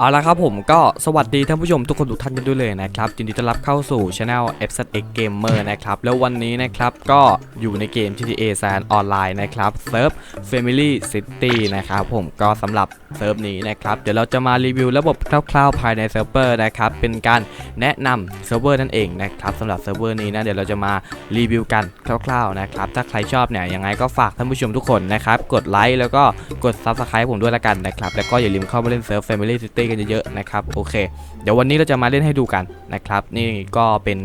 เอาละครับผมก็สวัสดีท่านผู้ชมทุกคนทุกท่านกันด้วยเลยนะครับยินดีต้อนรับเข้าสู่ช anel FZX Gamer นะครับ แล้ววันนี้นะครับก็อยู่ในเกม GTA San Online นะครับเซิร์ฟ Family City นะครับผมก็สำหรับเซิร์ฟนี้นะครับ เดี๋ยวเราจะมารีวิวระบบคร่าวๆภายในเซิร์ฟเวอร์นะครับ เป็นการแนะนำเซิร์ฟเวอร์นั่นเองนะครับสำหรับเซิร์ฟเวอร์นี้นะเดี๋ยวเราจะมารีวิวกันคร่าวๆนะครับถ้าใครชอบเนี่ยยังไงก็ฝากท่านผู้ชมทุกคนนะครับกดไลค์แล้วก็กด Subscribe ผมด้วยละกันนะครับแล้วก็อย่าลืมเข้ามาเล่นเซิร์ฟ Family City กันเยอะๆนะครับโอเค เดี๋ยววันนี้เราจะมาเล่นให้ดูกันนะครับนี่ก็เป็น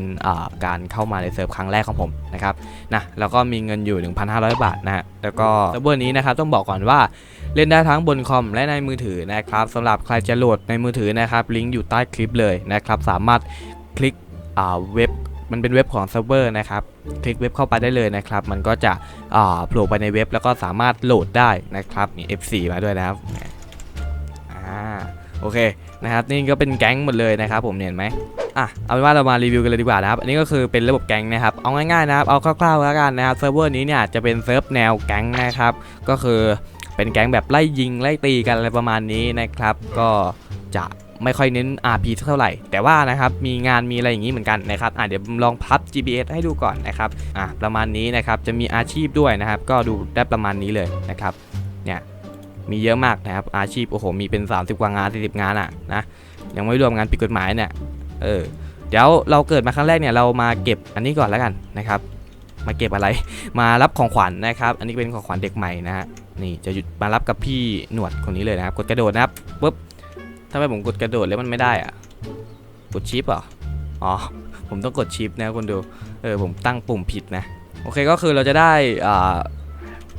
การเข้ามาในเซิร์ฟครั้งแรกของผมนะครับนะแล้วก็มีเงินอยู่ 1,500 บาทนะฮะแล้วก็เซิร์ฟเวอร์นี้นะครับต้องบอกก่อนว่าเล่นได้ทั้งบนคอมและในมือถือนะครับสำหรับใครจะโหลดในมือถือนะครับลิงก์อยู่ใต้คลิปเลยนะครับสามารถคลิกเว็บมันเป็นเว็บของเซิร์ฟเวอร์นะครับ คลิกเว็บเข้าไปได้เลยนะครับ มันก็จะโผล่ไปในเว็บแล้วก็สามารถโหลดได้นะครับมี F4 มาด้วยนะครับอ่า โอเคนะครับนี่ก็เป็นแก๊งหมดเลยนะครับผมเห็นไหมอะเอาเป็นว่าเรามารีวิวกันเลยดีกว่านะครับอันนี้ก็คือเป็นระบบแก๊งนะครับเอาง่ายๆนะครับเอาคร่าวๆแล้วกันนะครับเซิร์ฟเวอร์นี้เนี่ยจะเป็นเซิร์ฟแนวแก๊งนะครับก็คือเป็นแก๊งแบบไล่ยิงไล่ตีกันอะไรประมาณนี้นะครับ ก็จะไม่ค่อยเน้น RP เท่าไหร่ แต่ว่านะครับมีงานมีอะไรอย่างนี้เหมือนกันนะครับอะเดี๋ยวลองพับ GPS ให้ดูก่อนนะครับอะประมาณนี้นะครับจะมีอาชีพด้วยนะครับ ก็ดูได้ประมาณนี้เลยนะครับเนี่ย มีเยอะมากนะครับอาชีพโอ้โหมีเป็น 30 กว่างาน40งานอะนะยังไม่รวมงานผิดกฎหมายเนี่ยเออเดี๋ยวเราเกิดมาครั้งแรกเนี่ยเรามาเก็บอันนี้ก่อนแล้วกันนะครับ มาเก็บอะไร มารับของขวัญนะครับ อันนี้เป็นของขวัญเด็กใหม่นะฮะนี่จะหยุดมารับกับพี่หนวดคนนี้เลยนะครับ กดกระโดดนะครับปุ๊บทำไมผมกดกระโดดแล้วมันไม่ได้อะกดชิปเหรออ๋อผมต้องกดชิปนะคุณดูเออผมตั้งปุ่มผิดนะโอเคก็คือเราจะได้อ่า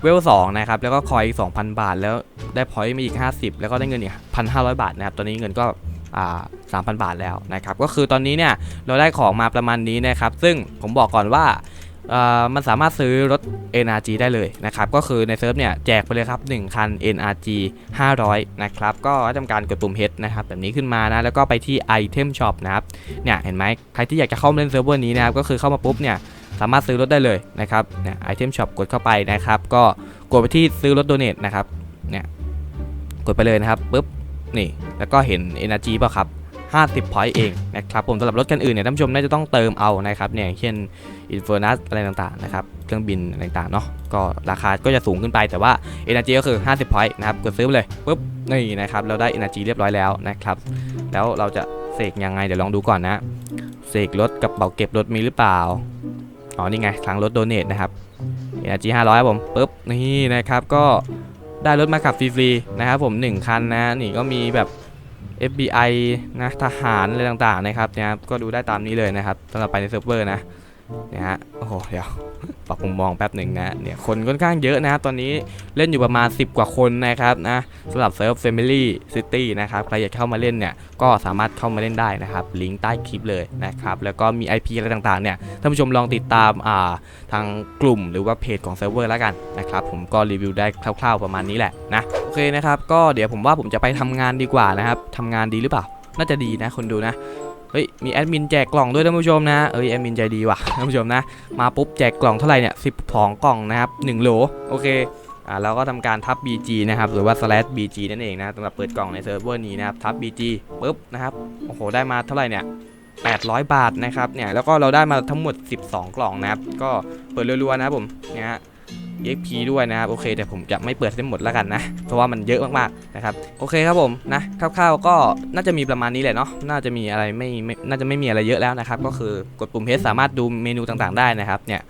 เวลสองนะครับ แล้วก็คอยอีก 2,000 บาท แล้วได้พอยต์มาอีก 50 แล้วก็ได้เงินอีก 1,500 บาทนะครับ ตอนนี้เงินก็อ่า3,000บาทแล้วนะครับ ก็คือตอนนี้เนี่ยเราได้ของมาประมาณนี้นะครับ ซึ่งผมบอกก่อนว่าอ่ามันสามารถซื้อรถ NRG ได้เลยนะครับ ก็คือในเซิร์ฟเนี่ยแจกไปเลยครับ 1 คัน NRG 500 นะครับ ก็ทำการกดปุ่ม H นะครับ แบบนี้ขึ้นมานะ แล้วก็ไปที่ Item Shop นะครับ เนี่ย เห็นไหมใครที่อยากจะเข้ามาเล่นเซิร์ฟเวอร์นี้นะครับ ก็คือเข้ามาปุ๊บเนี่ย สามารถซื้อรถได้เลยนะครับเนี่ยไอเทมช็อปกดเข้าไปนะครับ ก็กดไปที่ซื้อรถโดเนทนะครับเนี่ยกดไปเลยนะครับปุ๊บนี่แล้วก็เห็น Energy ป่ะครับ50 point เองนะครับผมสำหรับรถคันอื่นเนี่ยท่านผู้ชมน่าจะต้องเติมเอานะครับเนี่ยอย่างเช่น Infernus อะไรต่างๆนะครับเครื่องบินอะไรต่างๆเนาะก็ราคาก็จะสูงขึ้นไปแต่ว่า Energy ก็คือ 50 point นะครับกดซื้อเลยปุ๊บนี่นะครับเราได้ Energy เรียบร้อยแล้วนะครับแล้วเราจะเสกยังไงเดี๋ยวลองดูก่อนนะเสกรถกับเป๋าเก็บรถมีหรือเปล่า อ๋อนี่ไงคลังรถโดเนทนะครับ Energy 500ครับผมปุ๊บนี่นะครับก็ได้รถมาขับฟรีๆนะครับผม 1 คันนะนี่ก็มีแบบ FBI นะทหารอะไรต่างๆนะครับเนี่ยก็ดูได้ตามนี้เลยนะครับสำหรับไปในเซิร์ฟเวอร์นะ นี่ยฮะโอ้โหเดี๋ยวปรับมุมมองแป๊บหนึ่งนะเนี่ยคนค่อนข้างเยอะนะครับตอนนี้เล่นอยู่ประมาณ 10 กว่าคนนะครับนะสำหรับเซิร์ฟ Family City นะครับใครอยากเข้ามาเล่นเนี่ยก็สามารถเข้ามาเล่นได้นะครับลิงก์ใต้คลิปเลยนะครับแล้วก็มี IP อะไรต่างๆเนี่ยท่านผู้ชมลองติดตามอ่าทางกลุ่มหรือว่าเพจของเซิร์ฟเวอร์แล้วกันนะครับผมก็รีวิวได้คร่าว ๆประมาณนี้แหละนะโอเคนะครับก็เดี๋ยวผมว่าผมจะไปทำงานดีกว่านะครับทำงานดีหรือเปล่า น่าจะดีนะคนดูนะ เฮ้ยมีแอดมินแจกกล่องด้วยท่านผู้ชมนะเอ้ยแอดมินใจดีว่ะท่านผู้ชมนะมาปุ๊บแจกกล่องเท่าไหร่เนี่ย12กล่องนะครับ1โหลโอเคอ่าเราก็ทำการทับ BG นะครับหรือว่า slash BG นั่นเองนะสำหรับเปิดกล่องในเซิร์ฟเวอร์นี้นะครับทับ BG ปุ๊บนะครับโอ้โหได้มาเท่าไหร่เนี่ย800 บาทนะครับเนี่ยแล้วก็เราได้มาทั้งหมด 12 กล่องนะครับก็เปิดรัวๆนะครับผมเนี่ยฮะ EXP ด้วยนะครับโอเคแต่ผมจะไม่เปิดทั้งหมดแล้วกันนะ เพราะว่ามันเยอะมากๆนะครับโอเคครับผมนะคร่าวๆก็น่าจะมีประมาณนี้แหละเนาะน่าจะมีอะไรไม่ไม่น่าจะไม่มีอะไรเยอะแล้วนะครับก็คือกดปุ่ม H สามารถดูเมนูต่างๆได้นะครับเนี่ย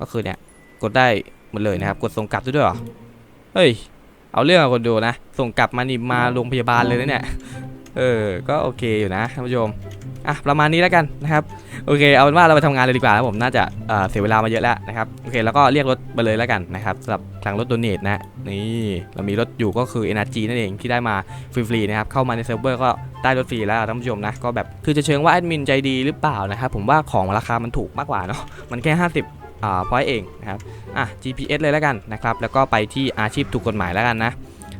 ก็คือเนี่ยกดได้หมดเลยนะครับกดส่งกลับด้วยเหรอเฮ้ยเอาเรื่องกับคนดูนะ ส่งกลับมานี่มาโรงพยาบาลเลยนะเนี่ย เออ ก็โอเคอยู่นะท่านผู้ชม อะ ประมาณนี้แล้วกันนะครับ โอเค เอาเป็นว่าเราไปทำงานเลยดีกว่าครับผม น่าจะเอ่อเสียเวลามาเยอะแล้วนะครับ โอเค แล้วก็เรียกรถไปเลยแล้วกันนะครับสำหรับทางรถโดเนทนะ นี่ เรามีรถอยู่ก็คือ NRG นั่นเองที่ได้มาฟรีๆนะครับ เข้ามาในเซิร์ฟเวอร์ก็ได้รถฟรีแล้วท่านผู้ชมนะ ก็แบบ คือจะเชิงว่าแอดมินใจดีหรือเปล่านะครับ ผมว่าของราคามันถูกมากกว่าเนาะ มันแค่ 50อ่าพอยเองนะครับ อะ GPS เลยแล้วกันนะครับ แล้วก็ไปที่อาชีพถูกกฎหมายแล้วกันนะ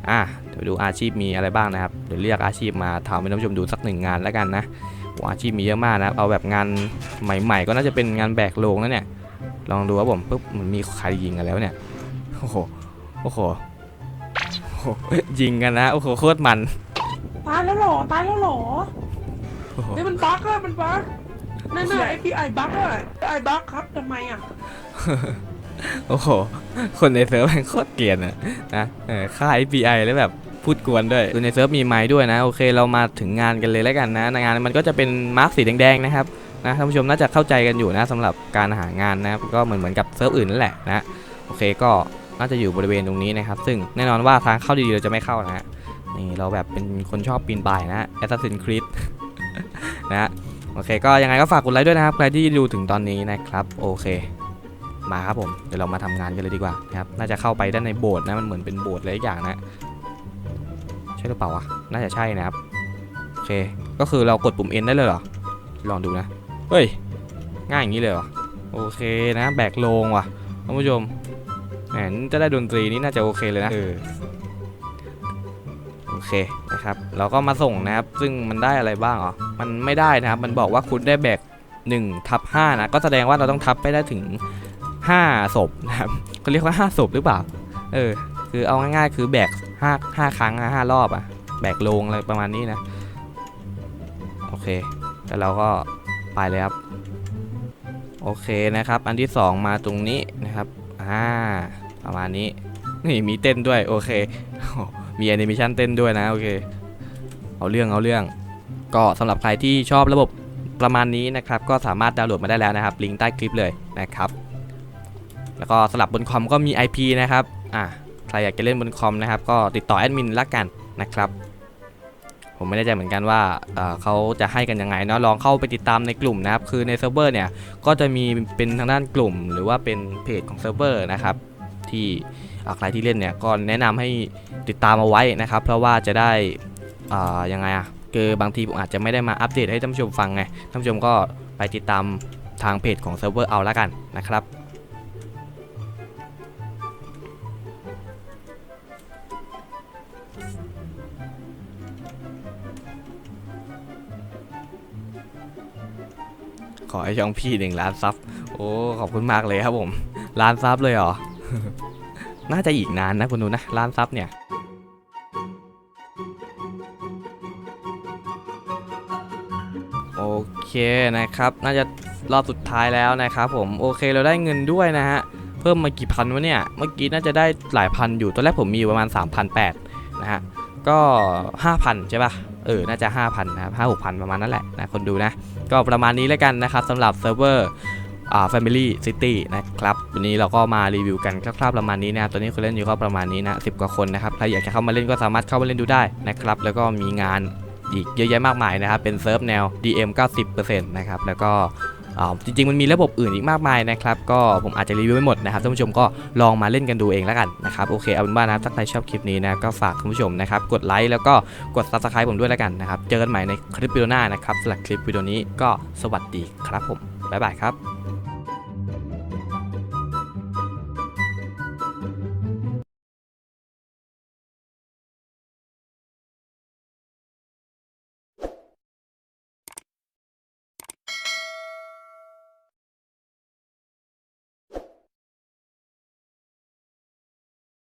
อะเดี๋ยวดูอาชีพมีอะไรบ้างนะครับ เดี๋ยวเรียกอาชีพมาทำให้ท่านผู้ชมดูสักหนึ่งงานแล้วกันนะโอ้อาชีพมีเยอะมากนะครับเอาแบบงานใหม่ๆ ก็น่าจะเป็นงานแบกโลงนะเนี่ย ลองดูครับผมปุ๊บมันมีใครยิงกันแล้วเนี่ย โอ้โห โอ้โหโอ้โหยิงกันนะ โอ้โหโคตรมัน ตายแล้วเหรอ ตายแล้วเหรอโอ้โหเฮ้ยมันบั๊กอะมันบั๊กนั่นน่ะ API บั๊กอะ API บั๊กครับทำไมอะ โอ้โห คนในเซิร์ฟแม่งโคตรเกลียนอะนะเออค่า FBI แล้วแบบพูดกวนด้วยคือในเซิร์ฟมีไม้ด้วยนะ โอเคเรามาถึงงานกันเลยแล้วกันนะงานมันก็จะเป็นมาร์กสีแดงๆนะครับนะท่านผู้ชมน่าจะเข้าใจกันอยู่นะสำหรับการหางานนะครับก็เหมือนเหมือนกับเซิร์ฟอื่นนั่นแหละนะโอเคก็น่าจะอยู่บริเวณตรงนี้นะครับ ซึ่งแน่นอนว่าทางเข้าดีๆเราจะไม่เข้านะฮะนี่เราแบบเป็นคนชอบปีนป่ายนะ Assassin's Creed นะฮะโอเคก็ยังไงก็ฝากกดไลค์ด้วยนะครับใครที่ดูถึงตอนนี้นะครับ โอเค มาครับผมเดี๋ยวเรามาทำงานกันเลยดีกว่านะครับน่าจะเข้าไปด้านในโบสถ์นะมันเหมือนเป็นโบสถ์อะไรสักอย่างนะใช่หรือเปล่าวะน่าจะใช่นะครับโอเคก็คือเรากดปุ่ม N ได้เลยเหรอลองดูนะเฮ้ยง่ายอย่างนี้เลยเหรอโอเคนะ แบกโลงว่ะท่านผู้ชมแหมจะได้ดนตรีนี่น่าจะโอเคเลยนะเออโอเคนะครับเราก็มาส่งนะครับซึ่งมันได้อะไรบ้างอ๋อมันไม่ได้นะครับ มันบอกว่าคุณได้แบก1ทับ5นะก็แสดงว่าเราต้องทับไปได้ถึง 5ศพนะครับเขาเรียกว่า5ศพหรือเปล่า เออ คือเอาง่ายๆ คือแบก5 5ครั้งอะ5รอบอะแบกลงอะไรประมาณนี้นะ โอเค แล้วเราก็ไปเลยครับ โอเคนะครับ อันที่ 2 มาตรงนี้นะครับ อ่า ประมาณนี้ นี่มีเต้นด้วย โอเค มีแอนิเมชันเต้นด้วยนะ โอเค เอาเรื่องเอาเรื่อง ก็สำหรับใครที่ชอบระบบประมาณนี้นะครับ ก็สามารถดาวน์โหลดมาได้แล้วนะครับ ลิงก์ใต้คลิปเลยนะครับ แล้วก็สลับบนคอมก็มี IP นะครับอ่าใครอยากจะเล่นบนคอมนะครับ ก็ติดต่อแอดมินละกันนะครับผมไม่แน่ใจเหมือนกันว่าเอ่อเขาจะให้กันยังไงเนาะลองเข้าไปติดตามในกลุ่มนะครับ คือในเซิร์ฟเวอร์เนี่ยก็จะมีเป็นทางด้านกลุ่ม หรือว่าเป็นเพจของเซิร์ฟเวอร์นะครับ ที่ใครที่เล่นเนี่ยก็แนะนำให้ติดตามเอาไว้นะครับ เพราะว่าจะได้ยังไงอะคือบางทีผมอาจจะไม่ได้มาอัปเดตให้ท่านผู้ชมฟังไงท่านผู้ชมก็ไปติดตามทางเพจของเซิร์ฟเวอร์เอาละกันนะครับ ขอให้ช่องพี่หนึ่งล้านซับ โอ้ ขอบคุณมากเลยครับผม ล้านซับเลยเหรอ น่าจะอีกนานนะคุณดูนะ ล้านซับเนี่ยโอเคนะครับ น่าจะรอบสุดท้ายแล้วนะครับผม โอเคเราได้เงินด้วยนะฮะ เพิ่มมากี่พันวะเนี่ย เมื่อกี้น่าจะได้หลายพันอยู่ ตอนแรกผมมีอยู่ประมาณ 3,800นะฮะ ก็ 5,000 ใช่ป่ะ เออ น่าจะ 5,000 นะครับ5 6,000ประมาณนั้นแหละ นะคนดูนะ ก็ประมาณนี้แล้วกันนะครับสำหรับเซิร์ฟเวอร์อ่า Family City นะครับ วันนี้เราก็มารีวิวกันคร่าวๆประมาณนี้นะครับตอนนี้คนเล่นอยู่ก็ประมาณนี้นะสิกว่าคนนะครับ ใครอยากจะเข้ามาเล่นก็สามารถเข้ามาเล่นดูได้นะครับ แล้วก็มีงานอีกเยอะแยะมากมายนะครับ เป็นเซิร์ฟแนว DM 90%นะครับ แล้วก็ จริงๆมันมีระบบอื่นอีกมากมายนะครับ ก็ผมอาจจะรีวิวไม่หมดนะครับท่านผู้ชมก็ลองมาเล่นกันดูเองแล้วกันนะครับโอเคเอาเป็นว่านะครับถ้าใครชอบคลิปนี้นะก็ฝากท่านผู้ชมนะครับกดไลค์แล้วก็กด subscribe ผมด้วยแล้วกันนะครับเจอกันใหม่ในคลิปวิดีโอหน้านะครับสำหรับคลิปวิดีโอนี้ก็สวัสดีครับผมบ๊ายบายครับ